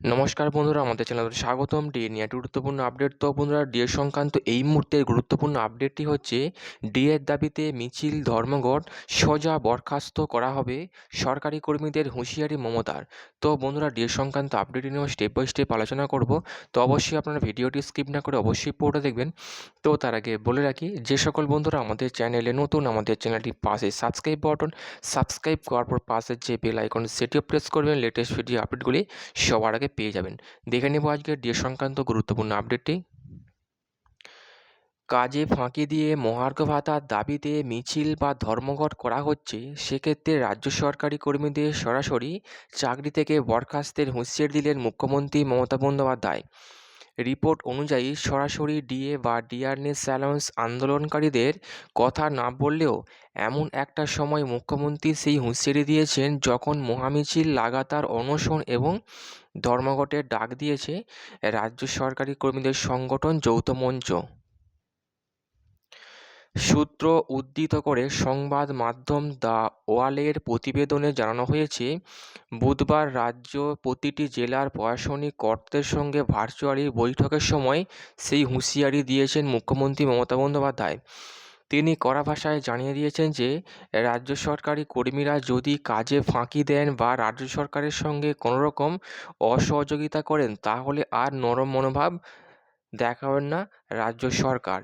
নমস্কার বন্ধুরা, আমাদের চ্যানেলে স্বাগতম। ডিএ নিয়ে গুরুত্বপূর্ণ আপডেট তো বন্ধুরা ডিএ সংক্রান্ত এই মুহূর্তের গুরুত্বপূর্ণ আপডেটটি হচ্ছে ডিএর দাবিতে মিছিল ধর্মঘট সোজা বরখাস্ত করা হবে সরকারি কর্মীদের হুঁশিয়ারি মমতার। তো বন্ধুরা ডিএ সংক্রান্ত আপডেটটি নিয়ে স্টেপ বাই স্টেপ আলোচনা করব। তো অবশ্যই আপনারা ভিডিওটি স্কিপ না করে অবশ্যই পুরোটা দেখবেন। তো তার আগে বলে রাখি, যে সকল বন্ধুরা আমাদের চ্যানেলে নতুন, আমাদের চ্যানেলটি পাশে সাবস্ক্রাইব বাটন সাবস্ক্রাইব করার পর পাশে যে বেল আইকন সেটিও প্রেস করবেন। লেটেস্ট ভিডিও আপডেটগুলি সবার আগে পেয়ে যাবেন। দেখে নেব আজকে ডিএ সংক্রান্ত গুরুত্বপূর্ণ আপডেটটি কাজে ফাঁকি দিয়ে মহার্ঘ ভাতার দাবিতে মিছিল বা ধর্মঘট করা হচ্ছে, সেক্ষেত্রে রাজ্য সরকারি কর্মীদের সরাসরি চাকরি থেকে বরখাস্তের হুঁশিয়ার দিলেন মুখ্যমন্ত্রী মমতা বন্দ্যোপাধ্যায়। রিপোর্ট অনুযায়ী সরাসরি ডিএ বা ডিয়ারনেস অ্যালাউন্স আন্দোলনকারীদের কথা না বললেও এমন একটা সময় মুখ্যমন্ত্রী সেই হুঁশিয়ারি দিয়েছেন যখন মহামিছিল লাগাতার অনশন এবং ধর্মঘটের ডাক দিয়েছে রাজ্য সরকারি কর্মীদের সংগঠন যৌথ মঞ্চ। সূত্র উদ্ধৃত করে সংবাদ মাধ্যম দ্য ওয়ালের প্রতিবেদনে জানানো হয়েছে, বুধবার রাজ্য প্রতিটি জেলার প্রশাসনিক কর্তাদের সঙ্গে ভার্চুয়ালি বৈঠকের সময় সেই হুঁশিয়ারি দিয়েছেন মুখ্যমন্ত্রী মমতা বন্দ্যোপাধ্যায়। তিনি কড়া ভাষায় জানিয়ে দিয়েছেন যে, রাজ্য সরকারি কর্মীরা যদি কাজে ফাঁকি দেন বা রাজ্য সরকারের সঙ্গে কোনো রকম অসহযোগিতা করেন, তাহলে আর নরম মনোভাব দেখাবেন না রাজ্য সরকার।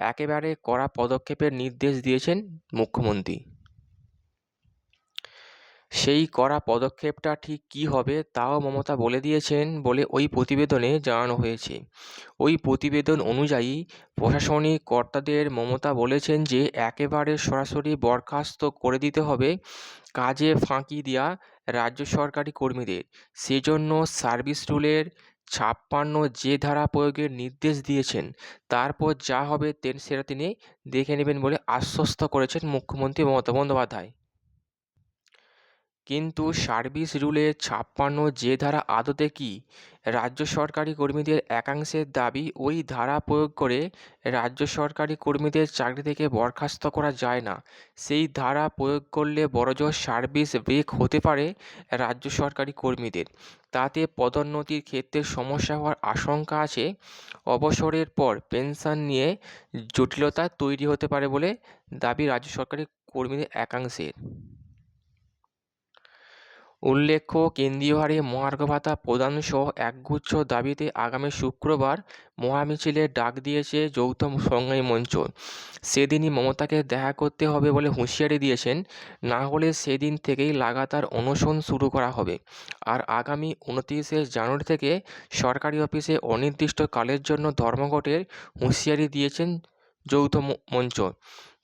একেবারে কড়া পদক্ষেপের নির্দেশ দিয়েছেন মুখ্যমন্ত্রী। সেই কড়া পদক্ষেপটা ঠিক কী হবে তাও মমতা বলে দিয়েছেন বলে ওই প্রতিবেদনে জানানো হয়েছে। ওই প্রতিবেদন অনুযায়ী প্রশাসনিক কর্তাদের মমতা বলেছেন যে একেবারে সরাসরি বরখাস্ত করে দিতে হবে, কাজে ফাঁকি দেওয়া রাজ্য সরকারি কর্মীদের। সেজন্য সার্ভিস রুলের ছাপ্পান্ন যে ধারা প্রয়োগের নির্দেশ দিয়েছেন, তারপর যা হবে, তেন সেটা তিনি দেখে নেবেন বলে আশ্বস্ত করেছেন মুখ্যমন্ত্রী মমতা বন্দ্যোপাধ্যায়। কিন্তু সার্ভিস রুলে ছাপ্পান্ন যে ধারা আদতে কি রাজ্য সরকারি কর্মীদের একাংশের দাবি ওই ধারা প্রয়োগ করে রাজ্য সরকারি কর্মীদের চাকরি থেকে বরখাস্ত করা যায় না। সেই ধারা প্রয়োগ করলে বড়জোর সার্ভিস ব্রেক হতে পারে রাজ্য সরকারি কর্মীদের। তাতে পদোন্নতির ক্ষেত্রে সমস্যা হওয়ার আশঙ্কা আছে। অবসরের পর পেনশন নিয়ে জটিলতা তৈরি হতে পারে বলে দাবি রাজ্য সরকারি কর্মীদের একাংশের। উল্লেখ্য, কেন্দ্রীয় হারে মহার্ঘ ভাতা প্রদানসহ একগুচ্ছ দাবিতে আগামী শুক্রবার মহামিছিলের ডাক দিয়েছে যৌথ সংগ্রামী মঞ্চ। সেদিনই মমতাকে দেখা করতে হবে বলে হুঁশিয়ারি দিয়েছেন। না হলে সেদিন থেকেই লাগাতার অনশন শুরু করা হবে। আর আগামী উনত্রিশে জানুয়ারি থেকে সরকারি অফিসে অনির্দিষ্টকালের জন্য ধর্মঘটের হুঁশিয়ারি দিয়েছেন যৌথ মঞ্চ।